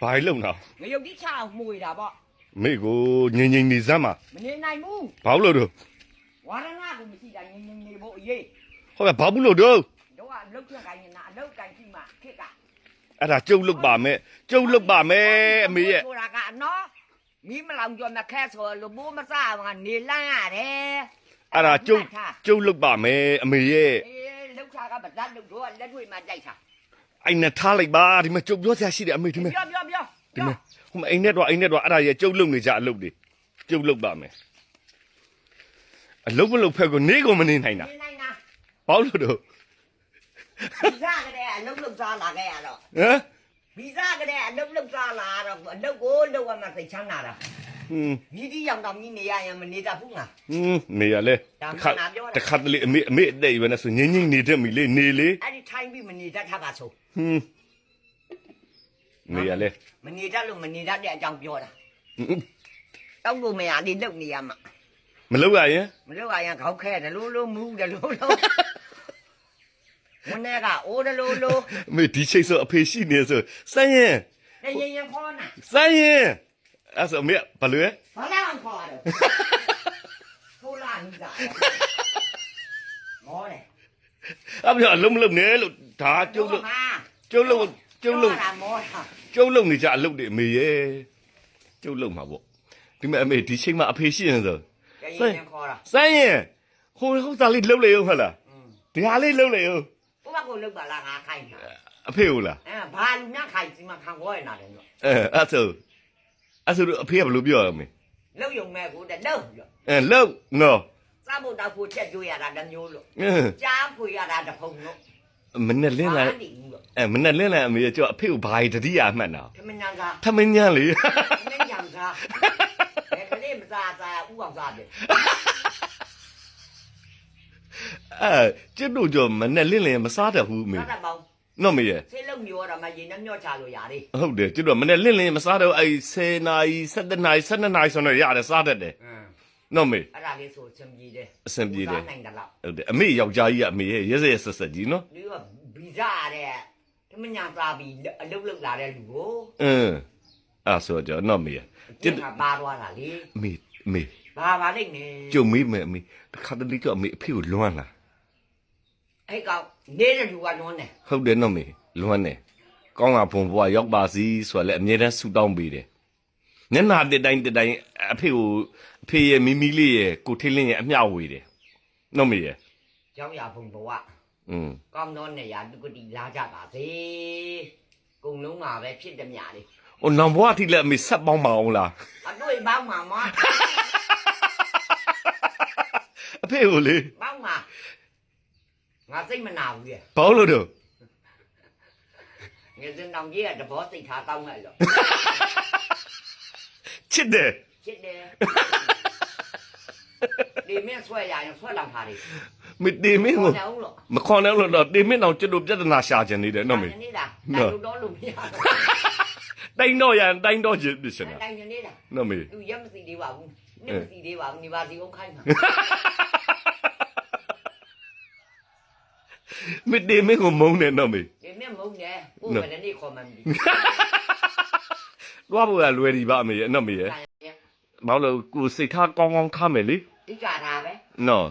ဘာလို့လုံတာငရုတ်တိချအောင်မှုရတာပေါ့မေကိုငင်ငင်နေစမ်းပါမနေနိုင်ဘူးဘာလို့လို့တော့ဝါရဏကိုမရှိတာငင်းငင်းနေဖို့အရေးဟုတ်ကဲ့ဘာဘူးလို့တော့တော့အလုတ်ချက်ကိုင်းနေတာအလုတ်ကိုင်းကြည့်မှခက်ကအဲ့ဒါကျုပ်လုတ်ပါမယ်ကျုပ်လုတ်ပါမယ်အမေရဲ့ဆိုတာကနော်မီးမလောင်ကြောမခက်ဆိုလို့ဘိုးမစားကနေလန်းရတယ်အဲ့ ဒါကျုပ်ကျုပ်လုတ်ပါမယ်အမေရဲ့အေးလုတ်ချာကပဇတ်လုတ်တော့လက်တွေမှာတိုက်တာအဲ့နဲ့ထားလိုက်ပါဒီမှာကျုပ်ပြောစရာရှိတယ်အမေဒီမှာပြောပြောပြောဒီမှာဟိုမှာအိမ်နဲ့တော့အိမ်နဲ့တော့အဲ့ဒါရဲ့ကျုပ်လုတ်နေကြအလုပ်တွေကျုပ်လုတ်ပါမယ်အလုပ်မလုပ်ဖက်ကိုနေကုန်မနေနိုင်တာနေနိုင်တာဘာလို့တော့ဗီဇကလေးအလုတ်လုတ်စားလာခဲ့ရတော့ဟမ်ဗီဇကလေးအလုတ်လုတ်စားလာတော့အလုတ်ကိုလုတ်ရမှသိချမ်းသာတာဟွန်းမြည်တီရောက်တော့မြည်နေရရင်မနေတတ်ဘူးငါဟွန်းနေရလဲဒါတစ်မှခါန်တာပြောတာတစ်ခါတလေအမေအမေအတဲ့ပဲနဲ့ဆိုငင်းငင်းနေတတ်ပြီလေနေလေအဲ့ဒီထိုင်းပြီးမနေတတ်တာပါဆိုဟွန်း နေရလဲမနေတတ်လို့မနေတတ်တဲ့အကြောင်းပြောတာဟွန်းတောက်လို့မရသေးလုတ်နေရမှာမလုပ်ရရင်မလုတ်ရရင်ခေါက်ခဲတယ်လို့လို့မူးတယ်လို့လို့မနေ့ကအိုးတယ်လို့လို့အမေဒီချိတ်ဆိုအဖေရှိနေဆိုစမ်းရင်နေရင်ရင်ခေါ်နာစမ်းရင်အဲ့ဆိုအမေကဘာလို့လဲဘာလဲအောင်ခေါ်ရတယ်ထိုးလာနေတာမောတယ်အမေအလုံးမလုံးနဲ့လို့ဒါကျုပ်လို့ကျုပ်လို့ ကျုပ်လို့တာမောတာကျုပ်လုံနေကြအလုပ်တွေအမေရဲ့ကျုပ်လုံမှာပေါ့ဒီမဲ့အမေဒီချိန်မှာအဖေရှိရင်ဆိုနေရင်ရင်ခေါ်တာစမ်းရင်ဟိုဟိုသားလေးလှုပ်လေဦးဟုတ်လားอืมဒီဟာလေးလှုပ်လေဦးဘုရားကိုလုတ်ပါလားငါခိုင်းတာအဖေဟုတ်လားအဲဘာလူနာခိုင်းစီမခံခေါ်ရနာတယ်လို့အဲအဲ့ဆိုအဲ့ဆိုအဖေကဘယ်လိုပြောရမလဲလုတ်ယုံမဲ့ကိုတဲ့လုတ်လို့အဲလှုပ်နော်စားဖို့တောက်ဖို့ချက်ကျွေးရတာတစ်မျိုးလို့အင်းကြားဖွေရတာတစ်ဖုံလို့မနဲ့လင်းလိုက်နေဘူးလို့ အဲမနဲ့လင်းလိုက်အမေကကြောက်အဖေကိုဘာကြီးတတိယအမှတ်တာထမင်းညာစားထမင်းညံလေထမင်းညာစားဘယ်ကလေးမစားစားဥအောင်စားတယ်အဲကျွတ်တို့ကြောမနဲ့လင်းလင်းမစားတတ်ဘူးအမေစားတယ်ပေါင်းနော်မေရဲ့ဆေးလုံးမျိုးရမှာရင်နဲ့မြော့ချလို့ရတယ်ဟုတ်တယ်ကျွတ်တို့မနဲ့လင်းလင်းမစားတော့အဲ့10နာရီ17နာရီ12နာရီဆိုတော့ရတယ်စားတတ်တယ်အင်းနော်မေအဲ့ဒါလေးဆိုအဆင်ပြေတယ်အဆင်ပြေတယ်စားနိုင်တယ်လို့ဟုတ်တယ်အမေယောက်ျားကြီးကအမေရဲ့ရဲရဲဆက်ဆက်ကြီးနော်ဒီကဗီဇာတဲ့ထ မင်းညာစားပြီးအလုတ်လုတ်လာတဲ့လူကိုအင်းအဲ့ဆိုတော့နော်မေရဲ့ကျစ်ကပါသွားတာလေအမေအမေဘာပါလိမ့်နေကြုံမေးမယ်အမေတစ်ခါတလေကြောင့်အမေအဖေကိုလွမ်းလာအဲ့ကောင်နေတဲ့လူကနွန်းတယ်ဟုတ်တယ်နော်မေလွမ်းတယ်ကောင်းကဘုံဘွားရောက်ပါစီဆိုတော့လည်းအမြဲတမ်းဆူတောင်းပေးတယ်မျက်နာတစ်တိုင်းတစ်တိုင်းအဖေကိုအဖေရဲ့မိမိလေးရဲ့ကိုထိလင်းရဲ့အမျှဝေတယ်နော်မေရဲ့ကျောင်းရဘုံဘဝ อืมကောင်းသောနေရာဒုက္ကတိလာကြပါစေကုံလုံးမှာပဲဖြစ်တယ်မြလေ။အော်နောင်ဘွားအထိလည်းအမေဆက်ပေါင်းပါအောင်လားအတွေ့ပေါင်းမှာမ။အဖေကိုလေပေါင်းမှာငါစိတ်မနာဘူးရဲ့ဘာလို့တော့ငယ်စဉ်တောင်ကြီးကတဘောစိတ်ထားကောင်းလိုက်လို့ချစ်တယ်ချစ်တယ်ဒီမင်းဆွဲရရင်ဆွဲလောင်ပါလေ။ မတေမင်းကိုခေါ်တယ်ဦးလို့မခေါ်နဲ့လို့တော့တေမင်းအောင်ကျွတ်တို့ပြဿနာရှာခြင်းနေတယ်နော်မေတိုင်းနေတာတိုင်းလို့တော့လို့မရ။တိုင်းတော့ရန်တိုင်းတော့ခြင်းပြရှင်တာတိုင်းနေတာနော်မေသူရက်မစီသေးပါဘူးနှစ်မစီသေးပါဘူးနေပါစီအောင်ခိုင်းမှာမတေမင်းကိုမုန်းတယ်နော်မေဒီမင်းမုန်းတယ်ကိုယ်ကလည်းနေခေါ်မှန်းပြီ။တွားဖို့ကလွယ်ဒီပါအမေရဲ့နော်မေရဲ့။ဘာလို့ကိုစိတ်ထားကောင်းကောင်းထားမယ်လေဒီကတာပဲ။နော်